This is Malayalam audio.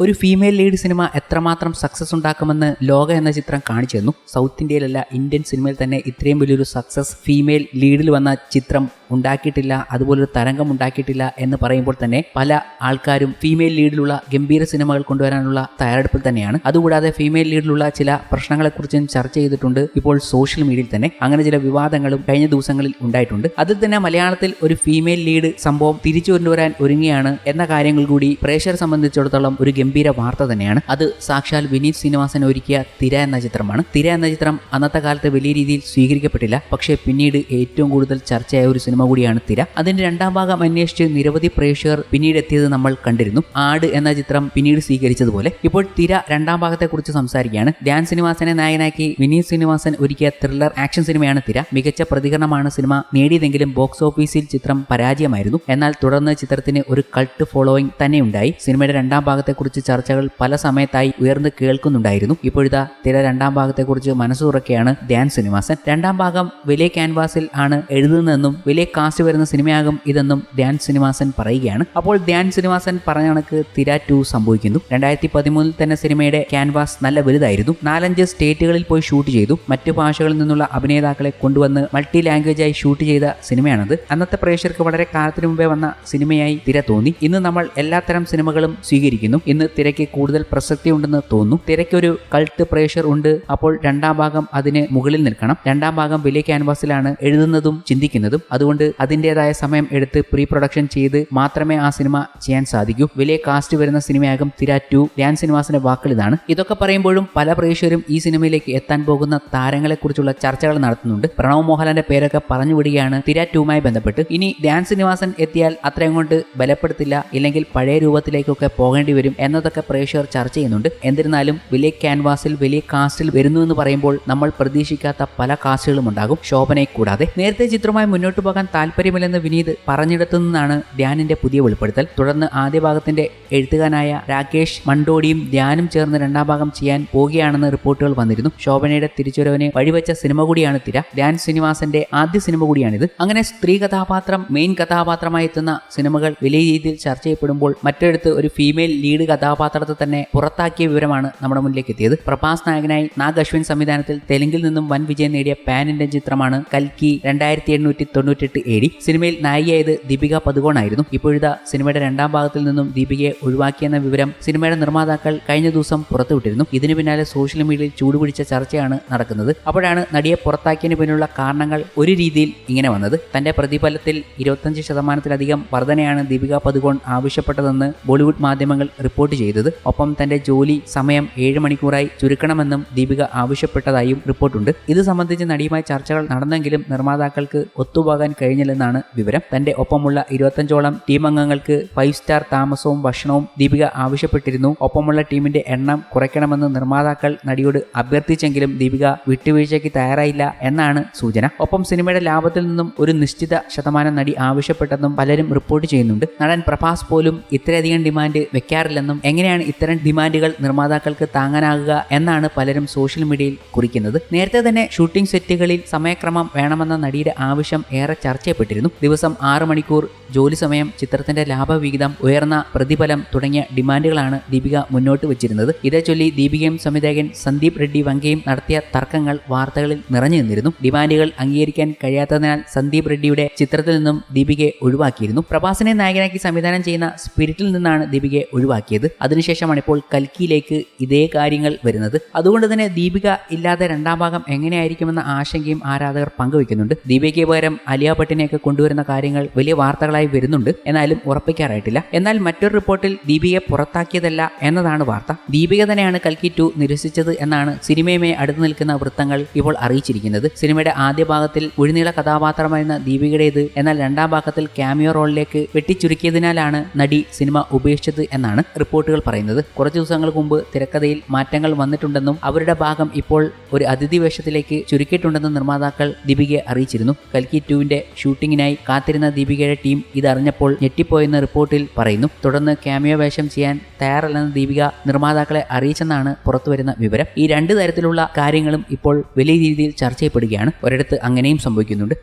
ഒരു ഫീമെയിൽ ലീഡ് സിനിമ എത്രമാത്രം സക്സസ് ഉണ്ടാക്കുമെന്ന് ലോക എന്ന ചിത്രം കാണിച്ചു തന്നു. സൗത്ത് ഇന്ത്യയിലല്ല ഇന്ത്യൻ സിനിമയിൽ തന്നെ ഇത്രയും വലിയൊരു സക്സസ് ഫീമെയിൽ ലീഡിൽ വന്ന ചിത്രം ഉണ്ടാക്കിയിട്ടില്ല അതുപോലൊരു തരംഗം ഉണ്ടാക്കിയിട്ടില്ല എന്ന് പറയുമ്പോൾ തന്നെ പല ആൾക്കാരും ഫീമെയിൽ ലീഡിലുള്ള ഗംഭീര സിനിമകൾ കൊണ്ടുവരാനുള്ള തയ്യാറെടുപ്പിൽ തന്നെയാണ്. അതുകൂടാതെ ഫീമെയിൽ ലീഡിലുള്ള ചില പ്രശ്നങ്ങളെക്കുറിച്ചും ചർച്ച ചെയ്തിട്ടുണ്ട് ഇപ്പോൾ സോഷ്യൽ മീഡിയയിൽ തന്നെ. അങ്ങനെ ചില വിവാദങ്ങളും കഴിഞ്ഞ ദിവസങ്ങളിൽ ഉണ്ടായിട്ടുണ്ട്. അതിൽ തന്നെ മലയാളത്തിൽ ഒരു ഫീമെയിൽ ലീഡ് സംഭവം തിരിച്ചു കൊണ്ടുവരാൻ ഒരുങ്ങിയാണ് എന്ന കാര്യങ്ങൾ കൂടി പ്രേക്ഷകരെ സംബന്ധിച്ചിടത്തോളം ഒരു ഗംഭീര വാർത്ത തന്നെയാണ്. അത് സാക്ഷാൽ വിനീത് ശ്രീനിവാസൻ ഒരുക്കിയ തിര എന്ന ചിത്രമാണ്. തിര എന്ന ചിത്രം അന്നത്തെ കാലത്ത് വലിയ രീതിയിൽ സ്വീകരിക്കപ്പെട്ടില്ല. പക്ഷേ പിന്നീട് ഏറ്റവും കൂടുതൽ ചർച്ചയായ ഒരു സിനിമ കൂടിയാണ് തിര. അതിന്റെ രണ്ടാം ഭാഗം അന്വേഷിച്ച് നിരവധി പ്രേക്ഷകർ പിന്നീട് എത്തിയത് നമ്മൾ കണ്ടിരുന്നു. ആട് എന്ന ചിത്രം പിന്നീട് സ്വീകരിച്ചതുപോലെ. ഇപ്പോൾ തിര രണ്ടാം ഭാഗത്തെക്കുറിച്ച് സംസാരിക്കുകയാണ്. ധ്യാൻ ശ്രീനിവാസനെ നായകനാക്കി വിനീത് ശ്രീനിവാസൻ ഒരുക്കിയ ത്രില്ലർ ആക്ഷൻ സിനിമയാണ് തിര. മികച്ച പ്രതികരണമാണ് സിനിമ നേടിയതെങ്കിലും ബോക്സ് ഓഫീസിൽ ചിത്രം പരാജയമായിരുന്നു. എന്നാൽ തുടർന്ന് ചിത്രത്തിന് ഒരു കൾട്ട് ഫോളോയിങ് തന്നെയുണ്ടായി സിനിമയുടെ രണ്ടാം ഭാഗത്തെക്കുറിച്ച് ചർച്ചകൾ പല സമയത്തായി ഉയർന്നു കേൾക്കുന്നുണ്ടായിരുന്നു. ഇപ്പോഴത്തെ തിര രണ്ടാം ഭാഗത്തെക്കുറിച്ച് മനസ്സുറക്കെയാണ് ധ്യാൻ ശ്രീനിവാസൻ രണ്ടാം ഭാഗം വലിയ ക്യാൻവാസിൽ ആണ് എഴുതുന്നതെന്നും വലിയ കാസ്റ്റ് വരുന്ന സിനിമയാകും ഇതെന്നും ധ്യാൻ ശ്രീനിവാസൻ പറയുകയാണ്. അപ്പോൾ ധ്യാൻ ശ്രീനിവാസൻ പറഞ്ഞ കണക്ക് തിര ടു സംഭവിക്കുന്നു. രണ്ടായിരത്തി പതിമൂന്നിൽ തന്നെ സിനിമയുടെ ക്യാൻവാസ് നല്ല വലുതായിരുന്നു. നാലഞ്ച് സ്റ്റേറ്റുകളിൽ പോയി ഷൂട്ട് ചെയ്തു. മറ്റു ഭാഷകളിൽ നിന്നുള്ള അഭിനേതാക്കളെ കൊണ്ടുവന്ന് മൾട്ടി ലാംഗ്വേജ് ആയി ഷൂട്ട് ചെയ്ത സിനിമയാണത്. അന്നത്തെ പ്രേക്ഷകർക്ക് വളരെ കാലത്തിനു മുമ്പേ വന്ന സിനിമയായി തിര തോന്നി. ഇന്ന് നമ്മൾ എല്ലാത്തരം സിനിമകളും സ്വീകരിക്കുന്നു. ഇന്ന് തിരക്ക് കൂടുതൽ പ്രസക്തി ഉണ്ടെന്ന് തോന്നുന്നു. തിരക്കൊരു കൾട്ട് പ്രേഷർ ഉണ്ട്. അപ്പോൾ രണ്ടാം ഭാഗം അതിന് മുകളിൽ നിൽക്കണം. രണ്ടാം ഭാഗം വലിയ ക്യാൻവാസിലാണ് എഴുതുന്നതും ചിന്തിക്കുന്നതും. അതുകൊണ്ട് അതിന്റെതായ സമയം എടുത്ത് പ്രീ പ്രൊഡക്ഷൻ ചെയ്ത് മാത്രമേ ആ സിനിമ ചെയ്യാൻ സാധിക്കൂ. വലിയ കാസ്റ്റ് വരുന്ന സിനിമയാകും തിര ടു ധ്യാൻ സിനിമാസിന്റെ വാക്കുകൾ ഇതാണ്. ഇതൊക്കെ പറയുമ്പോഴും പല പ്രേക്ഷകരും ഈ സിനിമയിലേക്ക് എത്താൻ പോകുന്ന താരങ്ങളെക്കുറിച്ചുള്ള ചർച്ചകൾ നടത്തുന്നുണ്ട്. പ്രണവ് മോഹൻലാലിന്റെ പേരൊക്കെ പറഞ്ഞു വിടുകയാണ് തിര ടുമായി ബന്ധപ്പെട്ട്. ഇനി ധ്യാൻ സിനിവാസൻ എത്തിയാൽ അത്രയും കൊണ്ട് ബലപ്പെടുത്തില്ല. ഇല്ലെങ്കിൽ പഴയ രൂപത്തിലേക്കൊക്കെ പോകേണ്ടി വരും എന്നതൊക്കെ പ്രേക്ഷകർ ചർച്ച ചെയ്യുന്നുണ്ട്. എന്നിരുന്നാലും വലിയ ക്യാൻവാസിൽ വലിയ കാസ്റ്റിൽ വരുന്നു എന്ന് പറയുമ്പോൾ നമ്മൾ പ്രതീക്ഷിക്കാത്ത പല കാസ്റ്റുകളും ഉണ്ടാകും. ശോഭനയെ കൂടാതെ. നേരത്തെ ചിത്രമായി മുന്നോട്ട് പോകാൻ താല്പര്യമില്ലെന്ന് വിനീത് പറഞ്ഞിടത്തു നിന്നാണ് ധ്യാനിന്റെ പുതിയ വെളിപ്പെടുത്തൽ. തുടർന്ന് ആദ്യ ഭാഗത്തിന്റെ എഴുത്തുകാരനായ രാകേഷ് മണ്ടോടിയും ധ്യാനും ചേർന്ന് രണ്ടാം ഭാഗം ചെയ്യാൻ പോവുകയാണെന്ന് റിപ്പോർട്ടുകൾ വന്നിരുന്നു. ശോഭനയുടെ തിരിച്ചുവരവിനെ വഴിവെച്ച സിനിമ കൂടിയാണ് തിര. ധ്യാൻ ശ്രീനിവാസന്റെ ആദ്യ സിനിമ കൂടിയാണിത്. അങ്ങനെ സ്ത്രീ കഥാപാത്രം മെയിൻ കഥാപാത്രമായി എത്തുന്ന സിനിമകൾ വലിയ രീതിയിൽ ചർച്ച ചെയ്യപ്പെടുമ്പോൾ മറ്റൊരിടത്ത് ഒരു ഫീമെയിൽ ലീഡ് കഥാപാത്രത്തെ തന്നെ പുറത്താക്കിയ വിവരമാണ് നമ്മുടെ മുന്നിലേക്ക് എത്തിയത് പ്രഭാസ് നായകനായി നാഗ് അശ്വിൻ സംവിധാനത്തിൽ തെലുങ്കിൽ നിന്നും വൻ വിജയം നേടിയ പാൻ ഇന്ത്യൻ ചിത്രമാണ് കൽക്കി രണ്ടായിരത്തി എണ്ണൂറ്റി തൊണ്ണൂറ്റെട്ട് എ ഡി സിനിമയിൽ നായികയായത് ദീപിക പതുകോൺ ആയിരുന്നു ഇപ്പോഴത്തെ സിനിമയുടെ രണ്ടാം ഭാഗത്തിൽ നിന്നും ദീപികയെ ഒഴിവാക്കിയെന്ന വിവരം സിനിമയുടെ നിർമ്മാതാക്കൾ കഴിഞ്ഞ ദിവസം പുറത്തുവിട്ടിരുന്നു ഇതിനു പിന്നാലെ സോഷ്യൽ മീഡിയയിൽ ചൂടുപിടിച്ച ചർച്ചയാണ് നടക്കുന്നത്. അപ്പോഴാണ് നടിയെ പുറത്താക്കിയതിന് പിന്നിലുള്ള കാരണങ്ങൾ ഒരു രീതിയിൽ ഇങ്ങനെ വന്നത്. തന്റെ പ്രതിഫലത്തിൽ ഇരുപത്തഞ്ച് ശതമാനത്തിലധികം വർധനയാണ് ദീപിക പതുകോൺ ആവശ്യപ്പെട്ടതെന്ന് ബോളിവുഡ് മാധ്യമങ്ങൾ റിപ്പോർട്ട് ചെയ്തത്. ഒപ്പം തന്റെ ജോലി സമയം ഏഴ് മണിക്കൂറായി ചുരുക്കണമെന്നും ദീപിക ആവശ്യപ്പെട്ടതായും റിപ്പോർട്ടുണ്ട്. ഇത് സംബന്ധിച്ച് നടിയുമായി ചർച്ചകൾ നടന്നെങ്കിലും നിർമ്മാതാക്കൾക്ക് ഒത്തുപോകാൻ കഴിഞ്ഞില്ലെന്നാണ് വിവരം. തന്റെ ഒപ്പമുള്ള ഇരുപത്തഞ്ചോളം ടീം അംഗങ്ങൾക്ക് ഫൈവ് സ്റ്റാർ താമസവും ഭക്ഷണവും ദീപിക ആവശ്യപ്പെട്ടിരുന്നു. ഒപ്പമുള്ള ടീമിന്റെ എണ്ണം കുറയ്ക്കണമെന്ന് നിർമ്മാതാക്കൾ നടിയോട് അഭ്യർത്ഥിച്ചെങ്കിലും ദീപിക വിട്ടുവീഴ്ചയ്ക്ക് തയ്യാറായില്ല എന്നാണ് സൂചന. ഒപ്പം സിനിമയുടെ ലാഭത്തിൽ നിന്നും ഒരു നിശ്ചിത ശതമാനം നടി ആവശ്യപ്പെട്ടെന്നും പലരും റിപ്പോർട്ട് ചെയ്യുന്നുണ്ട്. നടൻ പ്രഭാസ് പോലും ഇത്രയധികം ഡിമാൻഡ് വെക്കാറില്ലെന്നും എങ്ങനെയാണ് ഇത്തരം ഡിമാൻഡുകൾ നിർമ്മാതാക്കൾക്ക് താങ്ങാനാകുക എന്നാണ് പലരും സോഷ്യൽ മീഡിയയിൽ കുറിക്കുന്നത്. നേരത്തെ തന്നെ ഷൂട്ടിംഗ് സെറ്റുകളിൽ സമയക്രമം വേണമെന്ന നടിയുടെ ആവശ്യം ഏറെ ചർച്ച ചെയ്യപ്പെട്ടിരുന്നു ദിവസം ആറ് മണിക്കൂർ ജോലി സമയം ചിത്രത്തിന്റെ ലാഭവിഹിതം ഉയർന്ന പ്രതിഫലം തുടങ്ങിയ ഡിമാൻഡുകളാണ് ദീപിക മുന്നോട്ട് വെച്ചിരുന്നത്. ഇതേ ചൊല്ലി ദീപികയും സംവിധായകൻ സന്ദീപ് റെഡ്ഡി വങ്കയും നടത്തിയ തർക്കങ്ങൾ വാർത്തകളിൽ നിറഞ്ഞു നിന്നിരുന്നു. ഡിമാൻഡുകൾ അംഗീകരിക്കാൻ കഴിയാത്തതിനാൽ സന്ദീപ് റെഡ്ഡിയുടെ ചിത്രത്തിൽ നിന്നും ദീപികയെ ഒഴിവാക്കിയിരുന്നു. പ്രഭാസിനെ നായകനാക്കി സംവിധാനം ചെയ്യുന്ന സ്പിരിറ്റിൽ നിന്നാണ് ദീപികയെ ഒഴിവാക്കിയത്. അതിനുശേഷമാണ് ഇപ്പോൾ കൽക്കിയിലേക്ക് ഇതേ കാര്യങ്ങൾ വരുന്നത്. അതുകൊണ്ട് തന്നെ ദീപിക ഇല്ലാതെ രണ്ടാം ഭാഗം എങ്ങനെയായിരിക്കുമെന്ന ആശങ്കയും ആരാധകർ പങ്കുവെക്കുന്നുണ്ട് ദീപികയ്ക്ക് പകരം അലിയ ഭട്ടിനെയൊക്കെ കൊണ്ടുവരുന്ന കാര്യങ്ങൾ വലിയ വാർത്തകളായി വരുന്നുണ്ട്. എന്നാലും ഉറപ്പിക്കാറായിട്ടില്ല. എന്നാൽ മറ്റൊരു റിപ്പോർട്ടിൽ ദീപികയെ പുറത്താക്കിയതല്ല എന്നതാണ് വാർത്ത. ദീപിക തന്നെയാണ് കൽക്കി ടു നിരസിച്ചത് എന്നാണ് സിനിമയുമായി അടുത്തു നിൽക്കുന്ന വൃത്തങ്ങൾ ഇപ്പോൾ അറിയിച്ചിരിക്കുന്നത്. സിനിമയുടെ ആദ്യ ഭാഗത്തിൽ ഒഴിനീള കഥാപാത്രമായിരുന്ന ദീപികയുടേത് എന്നാൽ രണ്ടാം ഭാഗത്തിൽ ക്യാമിയോ റോളിലേക്ക് വെട്ടിച്ചുരുക്കിയതിനാലാണ് നടി സിനിമ ഉപേക്ഷിച്ചത് എന്നാണ് റിപ്പോർട്ടുകൾ പറയുന്നത്. കുറച്ചു ദിവസങ്ങൾക്ക് മുമ്പ് തിരക്കഥയിൽ മാറ്റങ്ങൾ വന്നിട്ടുണ്ടെന്നും അവരുടെ ഭാഗം ഇപ്പോൾ ഒരു അതിഥി വേഷത്തിലേക്ക് ചുരുക്കിയിട്ടുണ്ടെന്നും നിർമ്മാതാക്കൾ ദീപികയെ അറിയിച്ചിരുന്നു. കൽക്കി ടുവിന്റെ ഷൂട്ടിങ്ങിനായി കാത്തിരുന്ന ദീപികയുടെ ടീം ഇതറിഞ്ഞപ്പോൾ ഞെട്ടിപ്പോയെന്ന് റിപ്പോർട്ടിൽ പറയുന്നു. തുടർന്ന് ക്യാമിയോ വേഷം ചെയ്യാൻ തയ്യാറല്ലെന്ന് ദീപിക നിർമ്മാതാക്കളെ അറിയിച്ചെന്നാണ് പുറത്തുവരുന്ന വിവരം. ഈ രണ്ട് തരത്തിലുള്ള കാര്യങ്ങളും ഇപ്പോൾ വലിയ രീതിയിൽ ചർച്ച ചെയ്യപ്പെടുകയാണ് ഒരിടത്ത് അങ്ങനെയും സംഭവിക്കുന്നുണ്ട്.